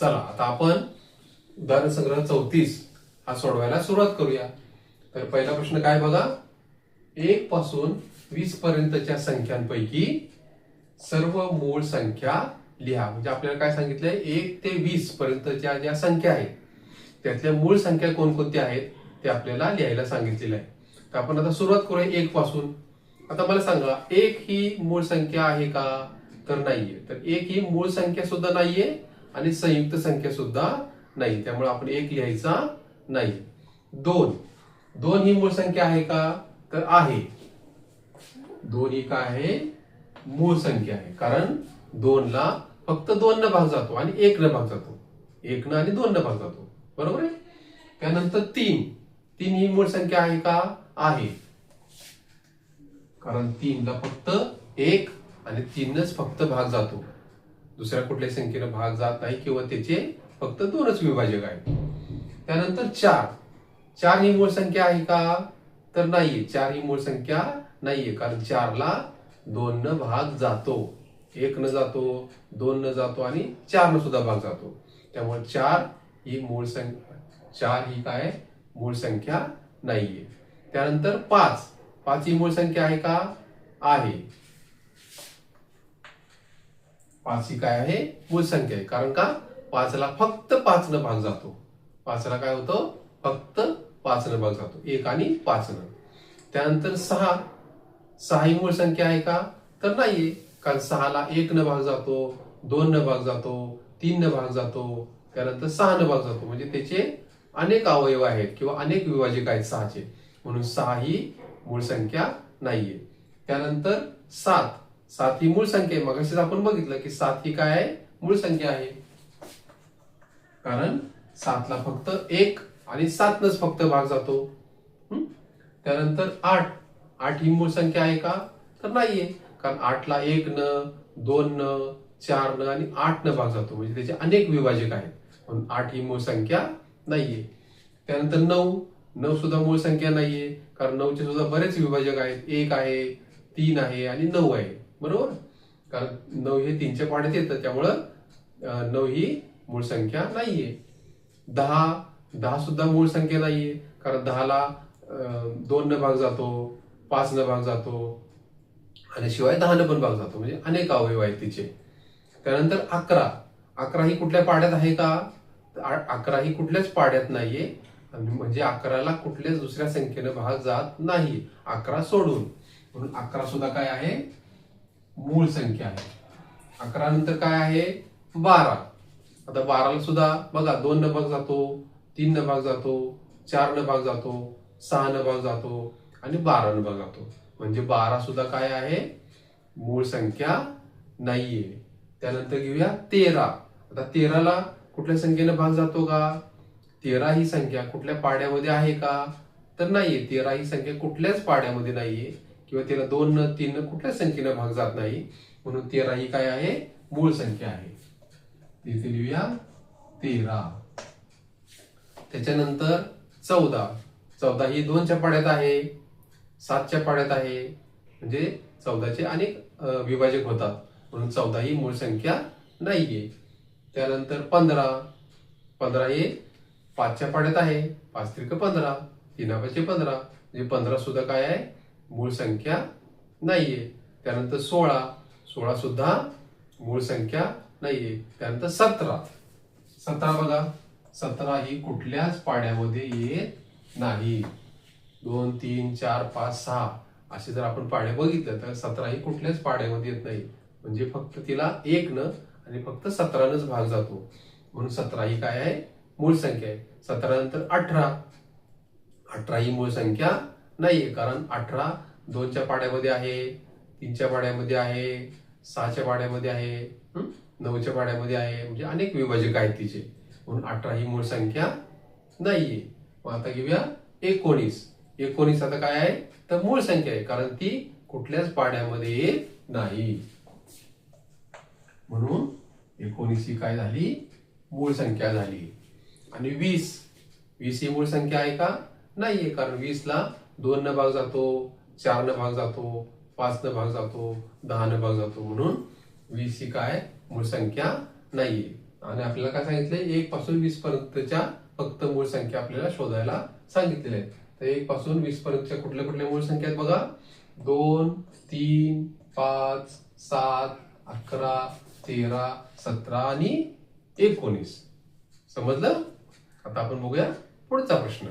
चला आता आपण उदाहरण संग्रह चौतीस हा सोडवायला सुरुवात करूया. तर पहिला प्रश्न काय बघा? एक पासून वीस पर्यंतच्या संख्यांपैकी सर्व मूळ संख्या लिहा. म्हणजे आपल्याला काय सांगितलंय? एक ते वीस पर्यंतच्या ज्या संख्या आहेत त्यातल्या मूळ संख्या कोणकोणत्या आहेत ते आपल्याला लिहायला सांगितलेलं आहे. तर आपण आता सुरुवात करूया एक पासून. आता मला सांगा एक ही मूळ संख्या आहे का? तर नाहीये. तर एक ही मूळ संख्या सुद्धा नाहीये आणि संयुक्त संख्या सुद्धा नाही. त्यामुळे आपण एक लिहायचा नाही. दोन. दोन ही मूळ संख्या आहे का? तर आहे. दोन ही काय आहे मूळ संख्या आहे. कारण दोन ला फक्त दोन न भाग जातो आणि एक न भाग जातो. एक न आणि दोन न भाग जातो. बरोबर आहे? त्यानंतर तीन. तीन ही मूळ संख्या आहे का? आहे. कारण तीनला फक्त एक आणि तीनच फक्त भाग जातो. दुसऱ्या कुठल्या संख्येनं भाग जात नाही किंवा त्याचे फक्त दोनच विभाजक आहेत. त्यानंतर चार. चार ही मूळ संख्या आहे का? तर नाहीये. चार ही मूळ संख्या नाहीये. कारण चारला दोन न भाग जातो. एक न जातो दोन न जातो आणि चार न सुद्धा भाग जातो. त्यामुळे चार ही मूळ संख्या चार ही काय? मूळ संख्या नाहीये. त्यानंतर पाच. पाच ही मूळ संख्या आहे का? आहे. पाच ही काय आहे? मूळ संख्या आहे. कारण का? पाचला फक्त पाच न भाग जातो. पाचला काय होतं? फक्त पाच न भाग जातो. एक आणि पाच न त्यानंतर सहा. सहा ही मूळ संख्या आहे का? तर नाहीये. कारण सहाला एक न भाग जातो दोन न भाग जातो तीन न भाग जातो त्यानंतर सहा न भाग जातो. म्हणजे त्याचे अनेक अवयव आहेत किंवा अनेक विभाजक आहेत सहाचे. म्हणून सहा ही मूळ संख्या नाहीये. त्यानंतर सात. सात ही मूळ संख्या आहे. मग आपण बघितलं की सात ही काय आहे? मूळ संख्या आहे. कारण सातला फक्त एक आणि सातनच फक्त भाग जातो. त्यानंतर आठ. आठ ही मूळ संख्या आहे का? तर नाहीये. कारण आठला एक न दोन न चार न आणि आठ न भाग जातो. म्हणजे त्याचे अनेक विभाजक आहेत. म्हणून आठ ही मूळ संख्या नाहीये. त्यानंतर नऊ. नऊ सुद्धा मूळ संख्या नाहीये. कारण नऊचे सुद्धा बरेच विभाजक आहेत. एक आहे तीन आहे आणि नऊ आहे. बरोबर? कारण नऊ हे तीनच्या पाड्यात येतं त्यामुळं नऊ ही मूळ संख्या नाहीये. दहा दहा सुद्धा मूळ संख्या नाहीये. कारण दहाला दोन न भाग जातो पाच न भाग जातो आणि शिवाय दहा न पण भाग जातो. म्हणजे अनेक अवयव आहेत तिचे त्यानंतर अकरा. अकरा ही कुठल्या पाड्यात आहे का? अकरा ही कुठल्याच पाड्यात नाहीये. म्हणजे अकराला कुठल्याच दुसऱ्या संख्येनं भाग जात नाही अकरा सोडून. म्हणून अकरा सुद्धा काय आहे? मूळ संख्या आहे. अकरा नंतर काय आहे? बारा. आता बाराला सुद्धा बघा दोन न भाग जातो तीन न भाग जातो चार न भाग जातो सहा न भाग जातो आणि बारा न भाग जातो. म्हणजे बारा सुद्धा काय आहे? मूळ संख्या नाहीये. त्यानंतर घेऊया तेरा. आता तेराला कुठल्या संख्येनं भाग जातो का? तेरा ही संख्या कुठल्या पाड्यामध्ये आहे का? तर नाहीये. तेरा ही संख्या कुठल्याच पाड्यामध्ये नाहीये. किंवा तिला दोन न तीन न कुठल्याच संख्येनं भाग जात नाही. म्हणून तेरा ही काय आहे? मूळ संख्या आहे. तिथे लिहूया तेरा. त्याच्यानंतर चौदा. चौदा ही दोनच्या पाड्यात आहे. सातच्या पाड्यात आहे. म्हणजे चौदाचे अनेक विभाजक होतात. म्हणून चौदा ही मूळ संख्या नाहीये. त्यानंतर पंधरा. पंधरा हे पाचच्या पाड्यात आहे. पाच त्रिक पंधरा. तीनापाचे पंधरा. म्हणजे पंधरा सुद्धा काय आहे? मूळ संख्या नाहीये. त्यानंतर सोळा. सोळा सुद्धा मूळ संख्या नाहीये. त्यानंतर सतरा. सतरा बघा. सतरा ही कुठल्याच पाड्यामध्ये येत नाही. दोन तीन चार पाच सहा असे जर आपण पाड्या बघितलं तर सतरा ही कुठल्याच पाड्यामध्ये येत नाही. म्हणजे फक्त तिला एक न आणि फक्त सतरानच भाग जातो. म्हणून सतरा ही काय आहे? मूळ संख्या आहे. सतरा नंतर अठरा. अठरा ही मूळ संख्या नाहीये कारण अठरा दोनच्या पाड्यामध्ये आहे तीनच्या पाड्यामध्ये आहे सहाच्या पाड्यामध्ये आहे नऊच्या पाड्यामध्ये आहे म्हणजे अनेक विभाजक आहेत तिचे. म्हणून अठरा ही मूळ संख्या नाहीये. मग आता घेऊया एकोणीस. एकोणीस आता काय आहे? तर मूळ संख्या आहे कारण ती कुठल्याच पाड्यामध्ये येत नाही. म्हणून एकोणीस ही काय झाली? मूळ संख्या झाली. आणि वीस. वीस ही मूळ संख्या आहे का? नाहीये कारण वीस ला दोन न भाग जातो चार न भाग जातो पाच न भाग जातो दहा न भाग जातो म्हणून वीस ही काय? मूळ संख्या नाहीये. आणि आपल्याला काय सांगितलंय? एक पासून वीस पर्यंतच्या फक्त मूळ संख्या आपल्याला शोधायला सांगितलेल्या आहेत. तर एक पासून वीस पर्यंतच्या कुठल्या कुठल्या मूळ संख्या आहेत बघा? दोन तीन पाच सात अकरा तेरा सतरा आणि एकोणीस. समजलं? आता आपण बघूया पुढचा प्रश्न.